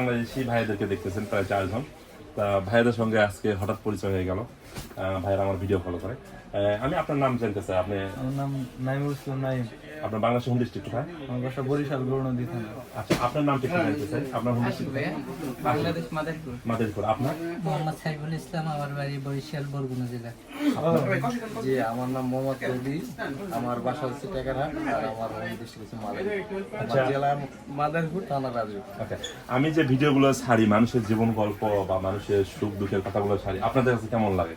বাংলাদেশি ভাইদেরকে দেখতেছেন প্রায় চারজন। তা ভাইদের সঙ্গে আজকে হঠাৎ পরিচয় হয়ে গেল। ভাইরা আমার ভিডিও ফলো করে। আমি আপনার নাম জানতে চাই। আপনি আমার নাম নাইমুল ইসলাম নাইম। আপনার বাংলাদেশ হোম ডিস্ট্রিক্ট কোথায়? আমার বাসা বরিশাল গৌরনদী থানা। আচ্ছা আপনার নামটা একটু জানতে চাই। আপনার হোম ডিস্ট্রিক্ট বাংলাদেশ মাদারীপুর। মাদারীপুর। আপনার? মোহাম্মদ সাইফুল ইসলাম আমার বাড়ি বরিশাল বরগুনা জেলা। জি আমার নাম মোহাম্মদ রবি। আমার বাসা হচ্ছে টেকারহাট আর আমার হোম ডিস্ট্রিক্ট হচ্ছে মাদারীপুর। আমার জেলা মাদারীপুর থানা রাজু আচ্ছা আমি যে ভিডিওগুলো ছাড়ি মানুষের জীবন গল্প বা মানুষের সুখ দুঃখের কথাগুলো ছাড়ি আপনাদের কাছে কেমন লাগে?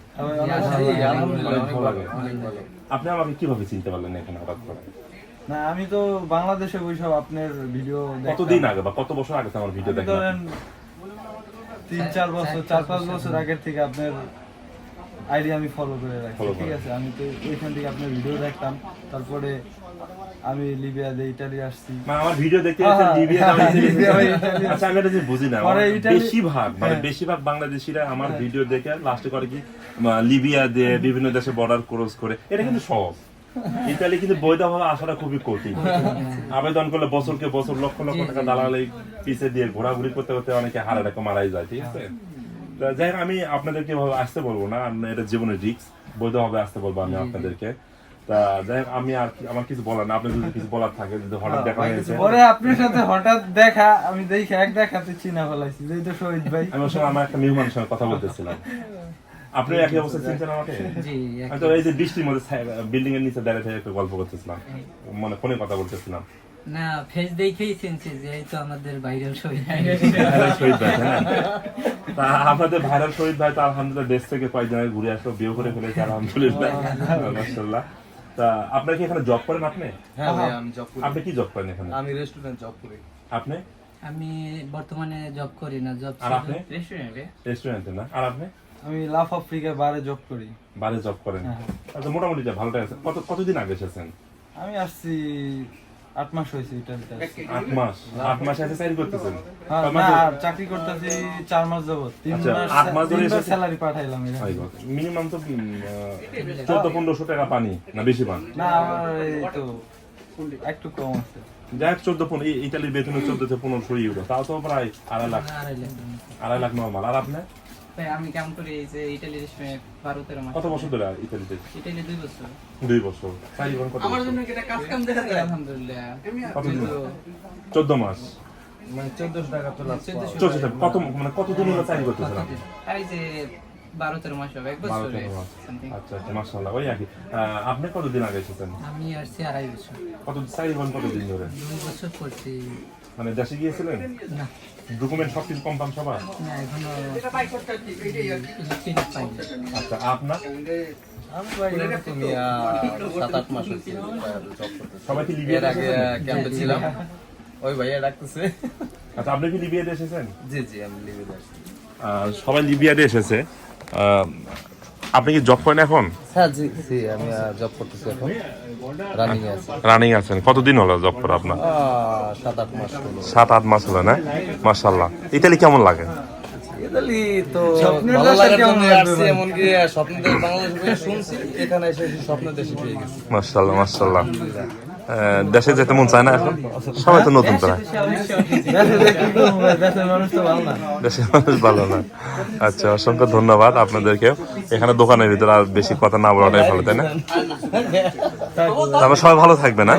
আলহামদুলিল্লাহ অনেক অনেক ভালো ভালো লাগে। আপনি আমাকে কীভাবে চিনতে পারলেন এখানে হঠাৎ করে? না আমি তো বাংলাদেশে ওইসব আপনার ভিডিও কতদিন আগে বা কত বছর আগে আমার ভিডিও ধরেন তিন চার বছর চার পাঁচ বছর আগের থেকে আপনার আইডি আমি ফলো করে রাখি ঠিক আছে? আমি তো ওইখান থেকে আপনার ভিডিও দেখতাম। তারপরে আমি লিবিয়া দিয়ে ইটালি আসছি। মানে আমার ভিডিও দেখতে হ্যাঁ, দেখতে লিবিয়া হ্যাঁ, আচ্ছা আমি এটা যে বুঝি না ইটালি- বেশিরভাগ মানে হ্যাঁ। বেশিরভাগ বাংলাদেশিরা আমার ভিডিও দেখে লাস্টে করে কি লিবিয়া দিয়ে বিভিন্ন দেশে বর্ডার ক্রস করে। এটা কিন্তু সহজ। ইতালি কিন্তু বৈধভাবে আসাটা খুবই কঠিন। আবেদন করলে বছরকে বছর লক্ষ লক্ষ টাকা দালালি পিছে দিয়ে ঘোরাঘুরি করতে করতে অনেকে হারে টাকা মারাই যায় ঠিক আছে? যাই হোক আমি আপনাদেরকে এভাবে আসতে বলব না এটা জীবনের রিস্ক বৈধভাবে আসতে বলব আমি আপনাদেরকে। তা যাই হোক আমি আর কি- আমার কিছু বলার না আপনি যদি কিছু বলার থাকে যদি হঠাৎ দেখা হয়েছে। পরে আপনার সাথে হঠাৎ দেখা আমি দেখে এক দেখাতে চিনা ফেলাইছি যে এই তো শহীদ ভাই। আমি আমার একটা মেহমানের সঙ্গে কথা বলতেছিলাম। আপনি একই অবস্থা আমাকে? এই যে বৃষ্টির মধ্যে বিল্ডিং এর নিচে দাঁড়িয়ে থেকে একটু গল্প করতেছিলাম। মানে ফোনে কথা বলতেছিলাম। না ফেস দেখেই চিনছি যে এই তো আমাদের ভাইরাল শহীদ ভাই। হ্যাঁ। তা আপনাদের ভাইরাল শহীদ ভাই তো আলহামদুলিল্লাহ দেশ থেকে কয়েকদিন আগে ঘুরে আসলো বিয়ে করে ফেলেছে আলহামদুলিল্লাহ। মাশাআল্লাহ তা আপনার কি এখানে জব করেন আপনি? হ্যাঁ আমি জব করি। আপনি কি জব করেন এখানে? আমি রেস্টুরেন্ট জব করি। আপনি? আমি বর্তমানে জব করি না জব আর আপনি? রেস্টুরেন্টে রেস্টুরেন্টে না। আর আপনি? আমি লাফ আফ্রিকা বারে জব করি। বারে জব করেন। হ্যাঁ। আচ্ছা মোটামুটি যা ভালোটাই আছে। কত কতদিন আগে এসেছেন? আমি আসছি আট মাস হয়েছে ইটালিতে আট মাস? আট মাস এসে চাকরি করতেছেন? হ্যাঁ, চাকরি করতেছি চার মাস যাবত তিন আচ্ছা, মাস আট মাস ধরে স্যালারি পাঠাইলাম মিনিমাম তো চোদ্দ পনেরোশো টাকা পানি না বেশি পান? না আমার এই তো একটু কম আছে। যাই চোদ্দ পনেরো ইতালির বেতনে চোদ্দ থেকে পনেরোশো ইউরো। তাও তো প্রায় আড়াই লাখ। আড়াই লাখ। নর্মাল। আর আপনি ভাই আমি কাম করি এই যে ইটালি রেস্টুরেন্ট বারো তেরো মাস কত বছর ধরে ইতালিতে? ইটালি দুই বছর। দুই বছর। চার জীবন কত বছর? আলহামদুলিল্লাহ। কতদিন? চোদ্দ। মাস? মানে চোদ্দশো টাকা তোলা চোদ্দশো কত মানে কতদিন হলো চাকরি করতেছেন? আপনি এই যে বারো তেরো মাস হবে এক বছরে। আচ্ছা আচ্ছা মাসাল্লাহ ওই আর কি আপনি কতদিন আগে এসেছেন? আমি আসছি আড়াই বছর। কত চার জীবন কতদিন ধরে? দুই বছর করছি মানে দেশে গিয়েছিলেন? না। ডকুমেন্ট সব কিছু কনফার্ম সবার? না এখনও আচ্ছা আপনার? সাত আট মাস সবাই কি আগে ক্যাম্পে ছিলাম। ওই ভাইয়া ডাকতেছে। আচ্ছা আপনি কি লিবিয়াতে এসেছেন? জি জি আমি আসছি আহ, সবাই লিবিয়াতে এসেছে। আপনি কি জব করেন এখন? হ্যাঁ জি জি আমি জব করতেছি এখন। রানিং এ আছি। রানিং আছেন। কতদিন হলো জব করা আপনার? সাত আট মাস হলো। সাত আট মাস হলো না? মার্শাল্লাহ ইতালি কেমন লাগে? ইতালি তো ভালো কেমন আসছি বাংলাদেশ শুনছি এখানে এসে পেয়ে গেছি। দেশে যেতে মন চায় না এখন সবাই তো নতুন তারা তো। ভালো না দেশের মানুষ ভালো না। আচ্ছা অসংখ্য ধন্যবাদ আপনাদেরকে। এখানে দোকানের ভিতরে আর বেশি কথা না বলাটাই ভালো তাই না? তারপর সবাই ভালো থাকবে না